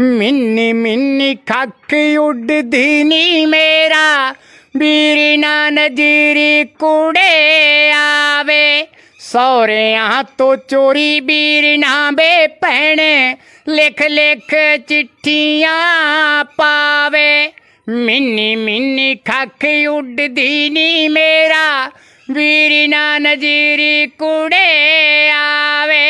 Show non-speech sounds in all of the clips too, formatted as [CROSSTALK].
Mini mini Khakh ਉੱਡਦੀ ਨੀ ਮੇਰਾ। ਵੀਰ ਨਾ ਨਜ਼ੀਰੀ ਕੁੜੇ ਆਵੇ। ਸੌਰਿਆਂ ਤੋਂ ਚੋਰੀ ਵੀਰ ਨਾ ਬੇ ਭੈਣੇ। ਲਿਖ ਲਿਖ ਚਿੱਠੀਆਂ ਪਾਵੇ। ਮਿੰਨੀ ਮਿੰਨੀ ਖੱਕ ਉੱਡਦੀ ਨੀ ਮੇਰਾ। ਵੀਰ ਨਾ ਨਜ਼ੀਰੀ ਕੁੜੇ ਆਵੇ।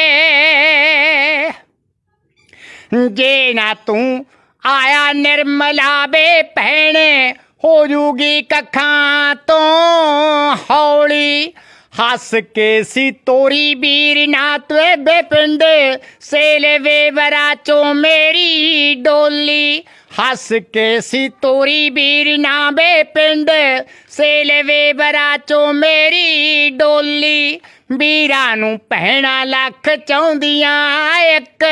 ਜੇ ਨਾ ਤੂੰ ਆਇਆ ਨਿਰਮਲਾ ਬੇ ਭੈਣੇ ਹੋ ਜੂਗੀ ਕੱਖਾਂ ਤੋਂ ਹੌਲੀ। ਹੱਸ ਕੇ ਸੀ ਤੋਰੀ ਵੀਰ ਨਾ ਤੁਏ ਬੇ ਪਿੰਡ, ਸੇਲੇ ਵੇਵਰਾ ਚੋਂ ਮੇਰੀ ਡੋਲੀ। ਹੱਸ ਕੇ ਸੀ ਤੋਰੀ ਵੀਰ ਨਾ ਬੇ ਪਿੰਡ ਸੇਲੇ ਵੇਵਰਾ ਚੋਂ ਮੇਰੀ ਡੋਲੀ। ਵੀਰਾਂ ਨੂੰ ਪਹਿਣਾ ਲੱਖ ਚਾਹੁੰਦੀਆਂ, ਇੱਕ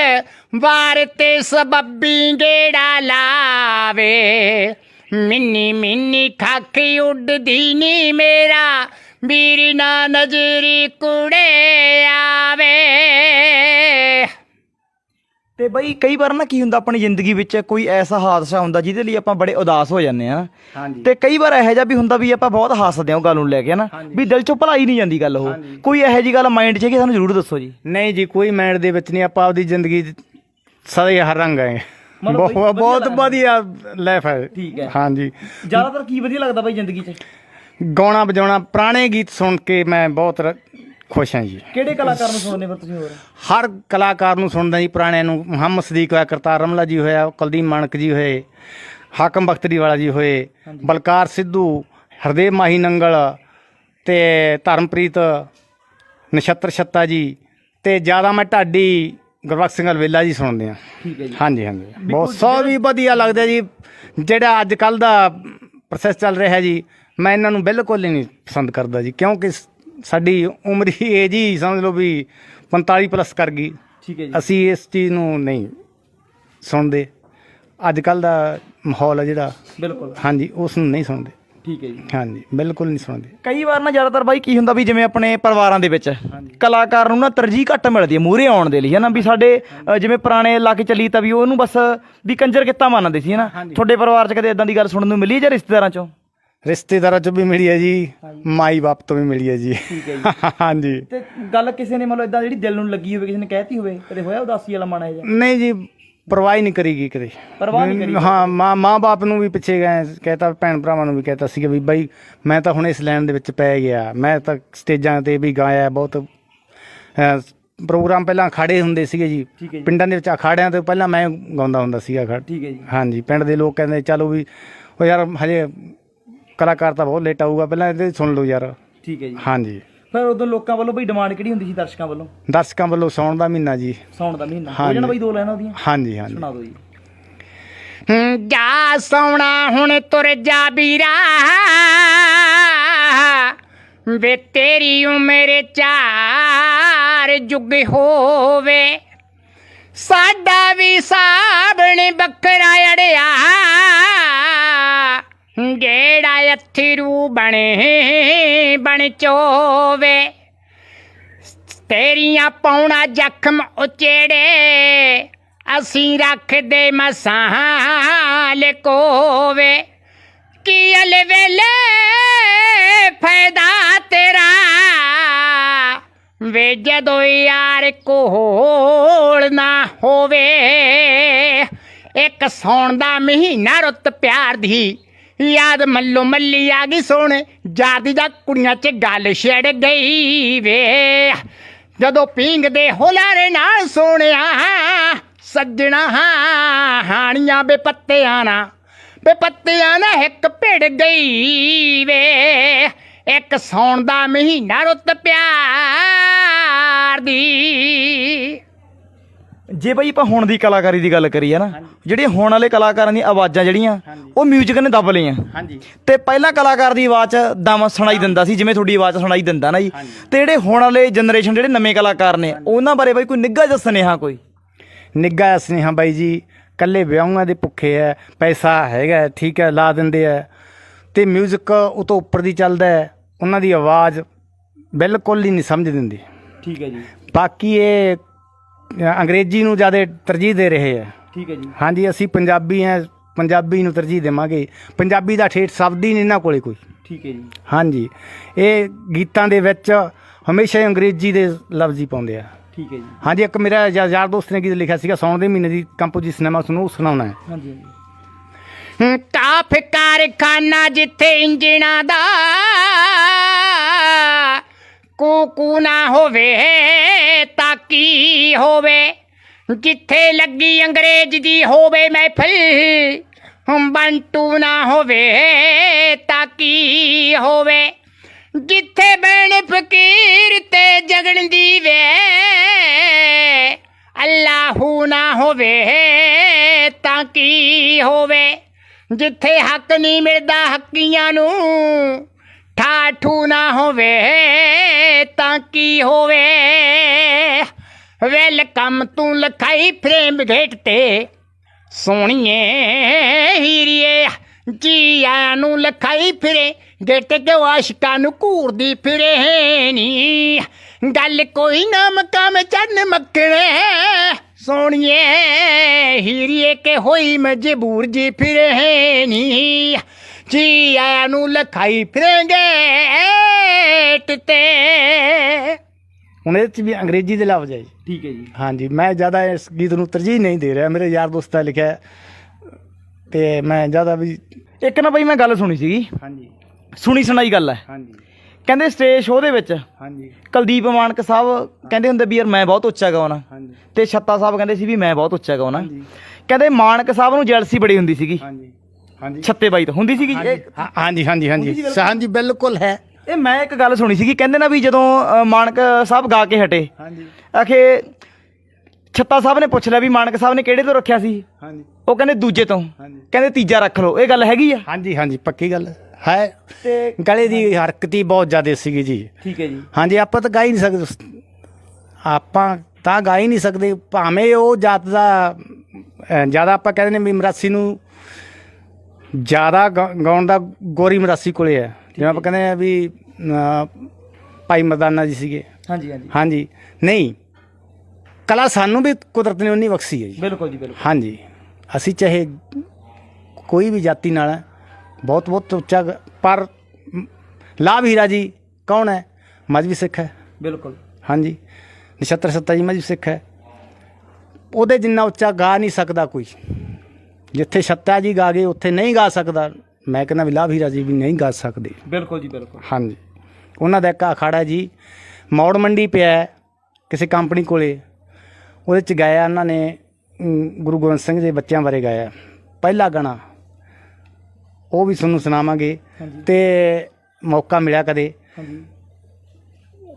ਵਾਰ ਤੇ ਸਬੱਬੀ ਗੇੜਾ ਲਾਵੇ। ਮਿੰਨੀ ਮਿੰਨੀ ਖੱਖ ਉੱਡਦੀ ਨੀ ਮੇਰਾ, ਵੀਰ ਨਾ ਨਜ਼ਰੀ ਕੁੜੇ ਆਵੇ। ਤੇ ਬਈ ਕਈ ਵਾਰ ਨਾ ਕੀ ਹੁੰਦਾ ਆਪਣੀ ਜ਼ਿੰਦਗੀ ਵਿੱਚ ਕੋਈ ਐਸਾ ਹਾਦਸਾ ਹੁੰਦਾ ਜਿਹਦੇ ਲਈ ਆਪਾਂ ਬੜੇ ਉਦਾਸ ਹੋ ਜਾਂਦੇ ਆ ਹਾਂਜੀ। ਤੇ ਕਈ ਵਾਰ ਇਹੋ ਜਿਹਾ ਵੀ ਹੁੰਦਾ ਵੀ ਆਪਾਂ ਬਹੁਤ ਹੱਸਦੇ ਹਾਂ ਗੱਲ ਨੂੰ ਲੈ ਕੇ ਨਾ ਵੀ ਦਿਲ ਚੋਂ ਭੁਲਾਈ ਨਹੀਂ ਜਾਂਦੀ ਗੱਲ ਉਹ। ਕੋਈ ਇਹੋ ਜੀ ਗੱਲ ਮਾਈਂਡ 'ਚ ਹੈ ਕਿ ਸਾਨੂੰ ਜ਼ਰੂਰ ਦੱਸੋ ਜੀ। ਨਹੀਂ ਜੀ ਕੋਈ ਮੈਂਡ ਦੇ ਵਿੱਚ ਨਹੀਂ ਆਪਾਂ ਆਪਦੀ ਜ਼ਿੰਦਗੀ ਸਦਾ ਹੀ ਹਰ ਰੰਗ ਹੈ ਮਤਲਬ ਬਈ ਬਹੁਤ ਬਹੁਤ ਵਧੀਆ ਲਾਈਫ ਹੈ। ਠੀਕ ਹੈ। ਹਾਂਜੀ। ਜ਼ਿਆਦਾਤਰ ਕੀ ਵਧੀਆ ਲੱਗਦਾ ਬਈ ਜ਼ਿੰਦਗੀ 'ਚ? ਗਾਉਣਾ ਵਜਾਉਣਾ ਪੁਰਾਣੇ ਗੀਤ ਸੁਣ ਕੇ ਮੈਂ ਬਹੁਤ ਖੁਸ਼ ਹਾਂ ਜੀ। ਕਿਹੜੇ ਕਲਾਕਾਰ ਨੂੰ ਸੁਣਨੇ ਫਿਰ ਤੁਸੀਂ ਹੋਰ? ਹਰ ਕਲਾਕਾਰ ਨੂੰ ਸੁਣਦਾ ਜੀ ਪੁਰਾਣਿਆਂ ਨੂੰ। ਮੁਹੰਮਦ ਸਦੀਕ ਹੋਇਆ ਕਰਤਾਰ ਰਮਲਾ ਜੀ ਹੋਇਆ ਕੁਲਦੀਪ ਮਾਨਕ ਜੀ ਹੋਏ ਹਾਕਮ ਬਖਤਰੀ ਵਾਲਾ ਜੀ ਹੋਏ ਬਲਕਾਰ ਸਿੱਧੂ ਹਰਦੇਵ ਮਾਹੀ ਨੰਗਲ ਤੇ ਧਰਮਪ੍ਰੀਤ ਨਛੱਤਰ ਛੱਤਾ ਜੀ ਤੇ ਜ਼ਿਆਦਾ ਮੈਂ ਢਾਡੀ ਗੁਰਬਖਸ਼ ਸਿੰਘ ਅਲਵੇਲਾ ਜੀ ਸੁਣਦੇ ਆ ਠੀਕ ਹੈ ਜੀ। ਹਾਂਜੀ ਹਾਂਜੀ। ਬਹੁਤ ਸੌ ਵੀ ਵਧੀਆ ਲੱਗਦਾ ਜੀ। ਜਿਹੜਾ ਅੱਜ ਕੱਲ ਦਾ ਪ੍ਰੋਸੈਸ ਚੱਲ ਰਿਹਾ ਹੈ ਜੀ ਮੈਂ ਇਹਨਾਂ ਨੂੰ ਬਿਲਕੁਲ ਨਹੀਂ ਪਸੰਦ ਕਰਦਾ ਜੀ ਕਿਉਂਕਿ ਸਾਡੀ ਉਮਰ ਹੀ ਏਜ ਹੀ ਸਮਝ ਲਓ ਵੀ 45 ਪਲੱਸ ਕਰ ਗਈ। ਠੀਕ ਹੈ ਜੀ। ਅਸੀਂ ਇਸ ਚੀਜ਼ ਨੂੰ ਨਹੀਂ ਸੁਣਦੇ। ਅੱਜ ਕੱਲ ਦਾ ਮਾਹੌਲ ਹੈ ਜਿਹੜਾ। ਬਿਲਕੁਲ। ਹਾਂਜੀ ਉਸ ਨੂੰ ਨਹੀਂ ਸੁਣਦੇ। ਠੀਕ ਹੈ ਜੀ। ਹਾਂਜੀ ਬਿਲਕੁਲ ਨਹੀਂ ਸੁਣਦੇ। ਕਈ ਵਾਰ ਨਾ ਜ਼ਿਆਦਾਤਰ ਬਾਈ ਕੀ ਹੁੰਦਾ ਵੀ ਜਿਵੇਂ ਆਪਣੇ ਪਰਿਵਾਰਾਂ ਦੇ ਵਿੱਚ ਕਲਾਕਾਰ ਨੂੰ ਨਾ ਤਰਜੀਹ ਘੱਟ ਮਿਲਦੀ ਹੈ ਮੂਹਰੇ ਆਉਣ ਦੇ ਲਈ ਹੈ ਨਾ ਵੀ ਸਾਡੇ ਅ, ਜਿਵੇਂ ਪੁਰਾਣੇ ਇਲਾਕੇ ਚੱਲੀ ਤਾਂ ਵੀ ਉਹਨੂੰ ਬਸ ਵੀ ਕੰਜਰ ਕਿੱਤਾ ਮੰਨਦੇ ਸੀ ਹੈ ਨਾ ਤੁਹਾਡੇ ਪਰਿਵਾਰ 'ਚ ਕਦੇ ਇਦਾਂ ਦੀ ਗੱਲ ਸੁਣਨ ਨੂੰ ਮਿਲੀ ਹੈ ਜਾਂ ਰਿਸ਼ਤੇਦਾਰਾਂ 'ਚੋਂ? ਰਿਸ਼ਤੇਦਾਰਾਂ ਚੋਂ ਵੀ ਮਿਲੀ ਹੈ ਜੀ ਮਾਈ ਬਾਪ ਤੋਂ ਵੀ ਮਿਲੀ ਹੈ ਜੀ। ਠੀਕ ਹੈ [LAUGHS] ਹਾਂਜੀ। ਤੇ ਗੱਲ ਕਿਸੇ ਨੇ ਮਤਲਬ ਇਦਾਂ ਜਿਹੜੀ ਦਿਲ ਨੂੰ ਲੱਗੀ ਹੋਵੇ ਕਿਸੇ ਨੇ ਕਹਿਤੀ ਹੋਵੇ ਕਦੇ ਹੋਇਆ ਉਦਾਸੀ ਵਾਲਾ ਮਨ ਹੈ ਜਾਂ ਨਹੀਂ ਜੀ ਪਰਵਾਹ ਹੀ ਨਹੀਂ ਕਰੀਗੀ ਕਦੇ। ਪਰਵਾਹ ਨਹੀਂ ਕਰੀ ਹਾਂ ਮਾਂ ਮਾਂ ਬਾਪ ਨੂੰ ਵੀ ਪਿੱਛੇ ਗਏ ਕਹਤਾ ਭੈਣ ਭਰਾਵਾਂ ਨੂੰ ਵੀ ਕਹਤਾ ਸੀਗਾ ਵੀ ਬਾਈ ਮੈਂ ਤਾਂ ਹੁਣ ਇਸ ਲਾਈਨ ਦੇ ਵਿੱਚ ਪੈ ਗਿਆ। ਮੈਂ ਤਾਂ ਸਟੇਜਾਂ ਤੇ ਵੀ ਗਾਇਆ ਬਹੁਤ। ਅਹ, ਪ੍ਰੋਗਰਾਮ ਪਹਿਲਾਂ ਅਖਾੜੇ ਹੁੰਦੇ ਸੀਗੇ ਜੀ। ਠੀਕ ਹੈ ਜੀ। ਪਿੰਡਾਂ ਦੇ ਵਿੱਚ ਅਖਾੜਿਆਂ ਤੋਂ ਪਹਿਲਾਂ ਮੈਂ ਗਾਉਂਦਾ ਹੁੰਦਾ ਸੀਗਾ ਅਖਾੜ। ਠੀਕ ਹੈ ਜੀ। ਹਾਂਜੀ ਪਿੰਡ ਦੇ ਲੋਕ ਕਹਿੰਦੇ ਚਲੋ ਵੀ ਉਹ ਯਾਰ ਹਜੇ ਕਲਾਕਾਰ ਤਾਂ ਬਹੁਤ ਲੇਟ ਆਊਗਾ ਪਹਿਲਾਂ ਇਹਦੇ ਸੁਣ ਲਓ ਯਾਰ। ਠੀਕ ਹੈ ਜੀ। ਹਾਂਜੀ। ਫਿਰ ਉਦੋਂ ਲੋਕਾਂ ਵੱਲੋਂ ਬਈ ਡਿਮਾਂਡ ਕਿਹੜੀ ਹੁੰਦੀ ਸੀ ਦਰਸ਼ਕਾਂ ਵੱਲੋਂ? ਦਰਸ਼ਕਾਂ ਵੱਲੋਂ ਸੌਣ ਦਾ ਮਹੀਨਾ ਜੀ। ਸੌਣ ਦਾ ਮਹੀਨਾ। ਹੋ। ਜਾਣਾ ਬਈ ਦੋ ਲੈਣਾ ਉਹਦੀਆਂ। ਹਾਂਜੀ ਹਾਂਜੀ। ਸੁਣਾ ਦਿਓ ਜੀ। ਹੂੰ, ਜਾ ਸੋਣਾ ਹੁਣ ਤੁਰ ਜਾ ਵੀਰਾ। ਵੇ ਤੇਰੀ ਉਮਰ ਚਾਰ ਜੁਗ ਹੋਵੇ। ਸਾਡਾ ਵੀ ਸਾਬਣ ਬੱਕਰਾ ਅੜਿਆ। ਜਿਹੜਾ ਅਥਰੂ ਬਣੇ ਬਣ ਚੋਵੇ। ਤੇਰੀਆਂ ਪੌਣਾ ਜ਼ਖਮ ਉਚੇੜੇ, ਅਸੀਂ ਰੱਖਦੇ ਮਸਾਲ ਕੋਵੇ। ਕੀ ਵੇਲੇ ਫਾਇਦਾ ਤੇਰਾ? ਵੇ ਜਦੋਂ ਯਾਰ ਕੋਲ ਨਾ ਹੋਵੇ, ਇੱਕ ਸੌਣ ਦਾ ਮਹੀਨਾ ਰੁੱਤ ਪਿਆਰ ਦੀ ਯਾਦ ਮੱਲੋ ਮੱਲੀ ਆ ਗਈ ਸੋਣ ਜਾਦੀ ਦਾ ਕੁੜੀਆਂ 'ਚ ਗੱਲ ਛੜ ਗਈ ਵੇ। ਜਦੋਂ ਪੀਂਗਦੇ ਹੋਲਾਰੇ ਨਾਲ ਸੋਹਣਿਆ, ਸੱਜਣਾ ਹਾਣੀਆਂ ਬੇ ਪੱਤਿਆਂ ਨਾ ਬੇ ਪੱਤਿਆਂ ਨਾ ਇੱਕ ਭਿੜ ਗਈ ਵੇ। ਇੱਕ ਸੌਣ ਦਾ ਮਹੀਨਾ ਰੁੱਤ ਪਿਆਰ ਦੀ। ਜੇ ਬਈ ਆਪਾਂ ਹੁਣ ਦੀ ਕਲਾਕਾਰੀ ਦੀ ਗੱਲ ਕਰੀਏ ਨਾ ਜਿਹੜੀਆਂ ਹੁਣ ਵਾਲੇ ਕਲਾਕਾਰਾਂ ਦੀਆਂ ਆਵਾਜ਼ਾਂ ਜਿਹੜੀਆਂ ਉਹ ਮਿਊਜ਼ਿਕ ਨੇ ਦੱਬ ਲਈਆਂ। ਹਾਂਜੀ। ਤੇ ਪਹਿਲਾਂ ਕਲਾਕਾਰ ਦੀ ਆਵਾਜ਼ ਦਮ ਸੁਣਾਈ ਦਿੰਦਾ ਸੀ ਜਿਵੇਂ ਤੁਹਾਡੀ ਆਵਾਜ਼ ਸੁਣਾਈ ਦਿੰਦਾ ਨਾ ਜੀ। ਤੇ ਜਿਹੜੇ ਹੁਣ ਵਾਲੇ ਜਨਰੇਸ਼ਨ ਜਿਹੜੇ ਨਵੇਂ ਕਲਾਕਾਰ ਨੇ ਉਹਨਾਂ ਬਾਰੇ ਬਈ ਕੋਈ ਨਿੱਘਾ ਜਿਹਾ ਸੁਨੇਹਾ ਕੋਈ? ਨਿੱਘਾ ਸੁਨੇਹਾ ਬਾਈ ਜੀ ਕੱਲੇ ਵਿਆਹਾਂ ਦੇ ਭੁੱਖੇ ਐ ਪੈਸਾ ਹੈਗਾ ਠੀਕ ਹੈ ਲਾ ਦਿੰਦੇ ਐ। ਤੇ 뮤직 ਉਹ ਤੋਂ ਉੱਪਰ ਦੀ ਚੱਲਦਾ ਉਹਨਾਂ ਦੀ ਆਵਾਜ਼ ਬਿਲਕੁਲ ਹੀ ਨਹੀਂ ਸਮਝ ਦਿੰਦੀ। ਠੀਕ ਹੈ ਜੀ। ਬਾਕੀ ਇਹ ਅ, ਅੰਗਰੇਜ਼ੀ ਨੂੰ ਜ਼ਿਆਦਾ ਤਰਜੀਹ ਦੇ ਰਹੇ ਐ ਠੀਕ ਹੈ ਜੀ। ਹਾਂਜੀ ਅਸੀਂ ਪੰਜਾਬੀ ਹਾਂ ਪੰਜਾਬੀ ਨੂੰ ਤਰਜੀਹ ਦੇਵਾਂਗੇ। ਪੰਜਾਬੀ ਦਾ ਠੇਠ ਸ਼ਬਦ ਹੀ ਨਹੀਂ ਇਹਨਾਂ ਕੋਲੇ ਕੋਈ। ਠੀਕ ਹੈ ਜੀ। ਹਾਂਜੀ ਇਹ ਗੀਤਾਂ ਦੇ ਵਿੱਚ ਹਮੇਸ਼ਾ ਹੀ ਅੰਗਰੇਜ਼ੀ ਦੇ ਲਫ਼ਜ਼ ਹੀ ਪਾਉਂਦੇ ਆ। ਠੀਕ ਹੈ ਜੀ। ਹਾਂਜੀ ਇੱਕ ਮੇਰਾ ਯਾ- ਯਾਰ ਦੋਸਤ ਨੇ ਗੀਤ ਲਿਖਿਆ ਸੀਗਾ ਸੌਣ ਦੇ ਮਹੀਨੇ ਦੀ ਕੰਪੋਜੀਸ਼ਨ ਹੈ ਮੈਂ ਤੁਹਾਨੂੰ ਉਹ ਸੁਣਾਉਣਾ ਹੈ। ਹਾਂਜੀ ਹਾਂਜੀ। ਕਾਫ ਕਾਰਖਾਨਾ ਜਿੱਥੇ ਇੰਜਣਾ ਦਾ ਕੂਕੂ ਨਾ ਹੋਵੇ ਕੀ ਹੋਵੇ? ਜਿੱਥੇ ਲੱਗੀ ਅੰਗਰੇਜ਼ ਦੀ ਹੋਵੇ ਮਹਿਫਲ ਹਮ ਬੰਟੂ ਨਾ ਹੋਵੇ ਤਾਂ ਕੀ ਹੋਵੇ? ਜਿੱਥੇ ਬੈਣ ਫਕੀਰ ਤੇ ਜਗਣ ਦੀ ਵੇ, ਅੱਲਾਹੂ ਨਾ ਹੋਵੇ ਤਾਂ ਕੀ ਹੋਵੇ? ਜਿੱਥੇ ਹੱਕ ਨਹੀਂ ਮਿਲਦਾ ਹੱਕੀਆਂ ਨੂੰ, ਠਾਠੂ ਨਾ ਹੋਵੇ ਤਾਂ ਕੀ ਹੋਵੇ? ਵੈਲਕਮ ਤੂੰ ਲਖਾਈ ਫਰੇਮ ਗੇਟ ਤੇ। ਸੋਹਣੀਏ ਹੀਰੀਏ ਜੀ ਆਇਆਂ ਨੂੰ ਲਖਾਈ ਫਿਰੇ, ਗੇਟ ਕੇ ਆਸ਼ਿਕਾਂ ਨੂੰ ਘੂਰਦੀ ਫਿਰੇ ਨੀ। ਗੱਲ ਕੋਈ ਨਾ ਮਕਾਮ ਚੰਨ ਮੱਕਣੇ। ਸੋਹਣੀਏ ਹੀਰੀਏ ਕੇ ਹੋਈ ਮਜਬੂਰ ਜੀ ਫਿਰੇ ਨੀ। ਜੀ ਆਇਆਂ ਨੂੰ ਲਖਾਈ ਫਿਰੇਂਗੇ ਤੇ। ਹੁਣ ਇਹਦੇ ਚ ਵੀ ਅੰਗਰੇਜ਼ੀ ਦੇ ਲਫ਼ਜ਼ ਹੈ ਜੀ। ਠੀਕ ਹੈ ਜੀ। ਹਾਂਜੀ ਮੈਂ ਜ਼ਿਆਦਾ ਇਸ ਗੀਤ ਨੂੰ ਤਰਜੀਹ ਨਹੀਂ ਦੇ ਰਿਹਾ। ਮੇਰੇ ਯਾਰ ਦੋਸਤਾਂ ਲਿਖਿਆ ਹੈ। ਤੇ ਮੈਂ ਜ਼ਿਆਦਾ ਵੀ ਇੱਕ ਨਾ ਬਈ ਮੈਂ ਗੱਲ ਸੁਣੀ ਸੀਗੀ। ਹਾਂਜੀ। ਸੁਣੀ ਸੁਣਾਈ ਗੱਲ ਹੈ। ਹਾਂਜੀ। ਕਹਿੰਦੇ ਸਟੇਜ ਸ਼ੋਅ ਦੇ ਵਿੱਚ ਹਾਂਜੀ। ਕੁਲਦੀਪ ਮਾਨਕ ਸਾਹਿਬ ਕਹਿੰਦੇ ਹੁੰਦੇ ਵੀ ਯਾਰ ਮੈਂ ਬਹੁਤ ਉੱਚਾ ਗਾਉਣਾ। ਹਾਂਜੀ। ਤੇ ਛੱਤਾ ਸਾਹਿਬ ਕਹਿੰਦੇ ਸੀ ਵੀ ਮੈਂ ਬਹੁਤ ਉੱਚਾ ਗਾਉਣਾ। ਹਾਂਜੀ। ਕਹਿੰਦੇ ਮਾਨਕ ਸਾਹਿਬ ਨੂੰ ਜੈਲਸੀ ਬੜੀ ਹੁੰਦੀ ਸੀਗੀ। ਹਾਂਜੀ। ਹਾਂਜੀ। ਛੱਤੇ ਬਾਈ ਤੋਂ। ਹੁੰਦੀ ਸੀਗੀ ਇਹ? ਹਾਂਜੀ ਹਾਂਜੀ ਹਾਂਜੀ। ਹਾਂਜੀ ਬਿਲਕੁਲ ਹੈ। ਇਹ ਮੈਂ ਇੱਕ ਗੱਲ ਸੁਣੀ ਸੀਗੀ ਕਹਿੰਦੇ ਨਾ ਵੀ ਜਦੋਂ ਮਾਨਕ ਸਾਹਿਬ ਗਾ ਕੇ ਹਟੇ। ਹਾਂਜੀ। ਆਖੇ ਛੱਤਾ ਸਾਹਿਬ ਨੇ ਪੁੱਛ ਲਿਆ ਵੀ ਮਾਨਕ ਸਾਹਿਬ ਨੇ ਕਿਹੜੇ ਤੋਂ ਰੱਖਿਆ ਸੀ? ਹਾਂਜੀ। ਉਹ ਕਹਿੰਦੇ ਦੂਜੇ ਤੋਂ। ਹਾਂਜੀ। ਕਹਿੰਦੇ ਤੀਜਾ ਰੱਖ ਲਓ ਇਹ ਗੱਲ ਹੈਗੀ ਆ? ਹਾਂਜੀ ਹਾਂਜੀ ਪੱਕੀ ਗੱਲ ਹੈ। ਤੇ ਗਲੇ ਦੀ ਹਰਕਤ ਹੀ ਬਹੁਤ ਜ਼ਿਆਦਾ ਸੀਗੀ ਜੀ। ਠੀਕ ਹੈ ਜੀ। ਹਾਂਜੀ ਆਪਾਂ ਤਾਂ ਗਾ ਹੀ ਨਹੀਂ ਸਕਦੇ। ਆਪਾਂ ਤਾਂ ਗਾ ਹੀ ਨਹੀਂ ਸਕਦੇ। ਭਾਵੇਂ ਉਹ ਜਾਤ ਦਾ ਜ਼ਿਆਦਾ ਆਪਾਂ ਕਹਿੰਦੇ ਨੇ ਵੀ ਮਰਾਸੀ ਨੂੰ ਜ਼ਿਆਦਾ ਗਾਉਣ ਦਾ ਗੋਰੀ ਮਰਾਸੀ ਕੋਲੇ ਹੈ। ਜਿਵੇਂ ਆਪਾਂ ਕਹਿੰਦੇ ਆ ਵੀ ਅਹ, ਭਾਈ ਮਰਦਾਨਾ ਜੀ ਸੀਗੇ। ਹਾਂਜੀ ਹਾਂਜੀ। ਹਾਂਜੀ। ਨਹੀਂ ਕਲਾ ਸਾਨੂੰ ਵੀ ਕੁਦਰਤ ਨੇ ਉਨੀ ਬਖਸ਼ੀ ਹੈ ਜੀ। ਬਿਲਕੁਲ ਜੀ ਬਿਲਕੁਲ। ਹਾਂਜੀ। ਅਸੀਂ ਚਾਹੇ ਕੋਈ ਵੀ ਜਾਤੀ ਨਾਲ ਹੈ ਬਹੁਤ ਬਹੁਤ ਉੱਚਾ ਗ- ਪਰ ਮ, ਲਾਭ ਹੀਰਾ ਜੀ ਕੌਣ ਹੈ? ਮਜਬੀ ਸਿੱਖ ਹੈ। ਬਿਲਕੁਲ। ਹਾਂਜੀ। ਨਛੱਤਰ ਸੱਤਾ ਜੀ ਮਜਬੀ ਸਿੱਖ ਹੈ। ਉਹਦੇ ਜਿੰਨਾ ਉੱਚਾ ਗਾ ਨਹੀਂ ਸਕਦਾ ਕੋਈ। ਜਿੱਥੇ ਸੱਤਾ ਜੀ ਗਾ ਗਏ ਉੱਥੇ ਨਹੀਂ ਗਾ ਸਕਦਾ। ਮੈਂ ਕਹਿੰਦਾ ਵੀ ਲਾਭ ਹੀਰਾ ਜੀ ਵੀ ਨਹੀਂ ਗਾ ਸਕਦੇ। ਬਿਲਕੁਲ ਜੀ ਬਿਲਕੁਲ। ਹਾਂਜੀ। ਉਹਨਾਂ ਦਾ ਇੱਕ ਅਖਾੜਾ ਜੀ ਮੌੜ ਮੰਡੀ ਪਿਆ ਕਿਸੇ ਕੰਪਨੀ ਕੋਲੇ। ਉਹਦੇ ਚ ਗਾਇਆ ਉਹਨਾਂ ਨੇ ਗੁਰੂ ਗੋਬਿੰਦ ਸਿੰਘ ਦੇ ਬੱਚਿਆਂ ਬਾਰੇ ਗਾਇਆ। ਪਹਿਲਾ ਗਾਣਾ ਉਹ ਵੀ ਤੁਹਾਨੂੰ ਸੁਣਾਵਾਂਗੇ। ਤੇ ਮੌਕਾ ਮਿਲਿਆ ਕਦੇ। ਹਾਂਜੀ।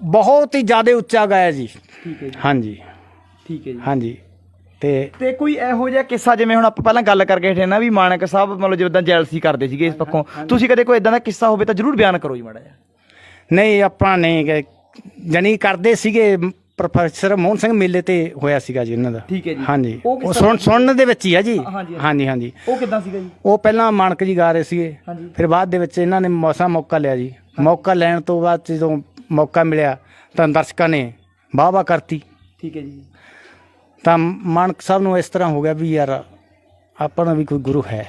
ਬਹੁਤ ਹੀ ਜ਼ਿਆਦਾ ਉੱਚਾ ਗਾਇਆ ਜੀ। ਠੀਕ ਹੈ ਜੀ। ਹਾਂਜੀ। ਠੀਕ ਹੈ ਜੀ। ਹਾਂਜੀ। ਤੇ ਤੇ ਕੋਈ ਇਹੋ ਜਿਹਾ ਕਿੱਸਾ ਜਿਵੇਂ ਹੁਣ ਆਪਾਂ ਪਹਿਲਾਂ ਗੱਲ ਕਰਕੇ ਹਟੇ ਨਾ ਵੀ ਮਾਨਕ ਸਾਹਿਬ ਮਤਲਬ ਜਿੱਦਾਂ ਜੈਲਸੀ ਕਰਦੇ ਸੀਗੇ ਇਸ ਪੱਖੋਂ। ਤੁਸੀਂ ਕਦੇ ਕੋਈ ਇਦਾਂ ਦਾ ਕਿੱਸਾ ਹੋਵੇ ਤਾਂ ਜਰੂਰ ਬਿਆਨ ਕਰੋ ਜੀ ਮਾੜਾ ਜਿਹਾ। ਨਹੀਂ ਆਪਾਂ ਨਹੀਂ ਗਏ। ਜਾਣੀ ਕਰਦੇ ਸੀਗੇ ਪ੍ਰੋਫੈਸਰ ਮੋਹਨ ਸਿੰਘ ਮੇਲੇ ਤੇ ਹੋਇਆ ਸੀਗਾ ਜੀ ਇਹਨਾਂ ਦਾ। ਠੀਕ ਹੈ ਜੀ। ਹਾਂਜੀ। ਉਹ ਸੁਣ ਸੁਣਨ ਦੇ ਵਿੱਚ ਹੀ ਆ ਜੀ। ਹਾਂਜੀ, ਹਾਂਜੀ। ਉਹ ਕਿਦਾਂ ਸੀਗਾ ਜੀ? ਉਹ ਪਹਿਲਾਂ ਮਾਨਕ ਜੀ ਗਾ ਰਹੇ ਸੀਗੇ। ਹਾਂਜੀ। ਫਿਰ ਬਾਅਦ ਦੇ ਵਿੱਚ ਇਹਨਾਂ ਨੇ ਮੌਸਾ ਮੌਕਾ ਲਿਆ ਜੀ। ਮੌਕਾ ਲੈਣ ਤੋਂ ਬਾਅਦ ਜਦੋਂ ਮੌਕਾ ਮਿਲਿਆ ਤਾਂ ਦਰਸ਼ਕਾਂ ਨੇ ਵਾਹ ਵਾਹ ਕਰਤੀ। ਠੀਕ ਹੈ ਜੀ। ਤਾਂ ਮਾਨਕ ਸਾਹਿਬ ਨੂੰ ਇਸ ਤਰ੍ਹਾਂ ਹੋ ਗਿਆ ਵੀ ਯਾਰ ਆਪਣਾ ਵੀ ਕੋਈ ਗੁਰੂ ਹੈ।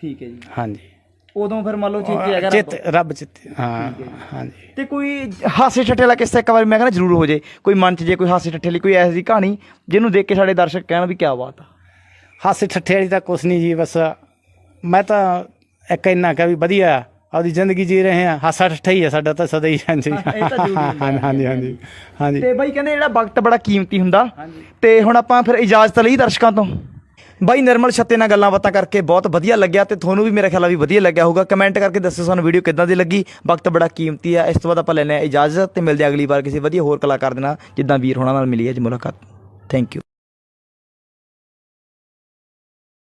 ਠੀਕ ਹੈ ਜੀ। ਹਾਂਜੀ। ਉਦੋਂ ਫਿਰ ਮੰਨ ਲਓ ਚੇਤੇ ਹੈਗਾ ਚਿੱਤ ਰੱਬ। ਰੱਬ ਚਿੱਤ ਹਾਂ ਹਾਂਜੀ। ਤੇ ਕੋਈ ਹਾਸੇ ਠੱਠੇ ਵਾਲਾ ਕਿੱਸਾ ਇੱਕ ਵਾਰ ਮੈਂ ਕਹਿੰਦਾ ਜ਼ਰੂਰ ਹੋ ਜੇ। ਕੋਈ ਮਨ 'ਚ ਜੇ ਕੋਈ ਹਾਸੇ ਠੱਠੇ ਲਈ ਕੋਈ ਐਸੀ ਜਿਹੀ ਕਹਾਣੀ ਜਿਹਨੂੰ ਦੇਖ ਕੇ ਸਾਡੇ ਦਰਸ਼ਕ ਕਹਿਣ ਵੀ ਕਿਆ ਬਾਤ ਆ। ਹਾਸੇ ਠੱਠੇ ਵਾਲੀ ਤਾਂ ਕੁਛ ਨਹੀਂ ਜੀ ਬਸ ਮੈਂ ਤਾਂ ਇੱਕ ਇੰਨਾ ਕਿਹਾ ਵੀ ਵਧੀਆ ਆਪਦੀ ਜ਼ਿੰਦਗੀ ਜੀ ਰਹੇ ਹਾਂ। ਹਾਸਾ ਠੱਠਾ ਹੀ ਹੈ ਸਾਡਾ ਤਾਂ ਸਦਾ ਹੀ ਹਾਂਜੀ ਹਾਂ, ਇਹ ਤਾਂ ਜ਼ਰੂਰੀ ਹੁੰਦਾ ਹੈ। ਹਾਂਜੀ ਹਾਂਜੀ ਹਾਂਜੀ ਤੇ ਬਾਈ ਕਹਿੰਦੇ ਜਿਹੜਾ ਵਕਤ ਬੜਾ ਕੀਮਤੀ ਹੁੰਦਾ। ਤੇ ਹੁਣ ਆਪਾਂ ਫਿਰ ਇਜਾਜ਼ਤ ਲਈ ਦਰਸ਼ਕਾਂ ਤੋਂ। ਬਾਈ ਨਿਰਮਲ ਛੱਤੇ ਨਾਲ ਗੱਲਾਂ ਬਾਤਾਂ ਕਰਕੇ ਬਹੁਤ ਵਧੀਆ ਲੱਗਿਆ ਤੇ ਤੁਹਾਨੂੰ ਵੀ ਮੇਰਾ ਖਿਆਲ ਆ ਵੀ ਵਧੀਆ ਲੱਗਿਆ ਹੋਊਗਾ। ਕਮੈਂਟ ਕਰਕੇ ਦੱਸੋ ਸਾਨੂੰ ਵੀਡੀਓ ਕਿੱਦਾਂ ਦੀ ਲੱਗੀ। ਵਕਤ ਬੜਾ ਕੀਮਤੀ ਆ। ਇਸ ਤੋਂ ਬਾਅਦ ਆਪਾਂ ਲੈਣੇ ਆ ਇਜਾਜ਼ਤ ਤੇ ਮਿਲਦੇ ਆ ਅਗਲੀ ਵਾਰ ਕਿਸੇ ਵਧੀਆ ਹੋਰ ਕਲਾਕਾਰ ਦੇ ਨਾਲ, ਜਿੱਦਾਂ ਵੀਰ ਹੋਣਾ ਨਾਲ ਮਿਲੀ ਹੈ ਜੀ ਮੁਲਾਕਾਤ। Thank you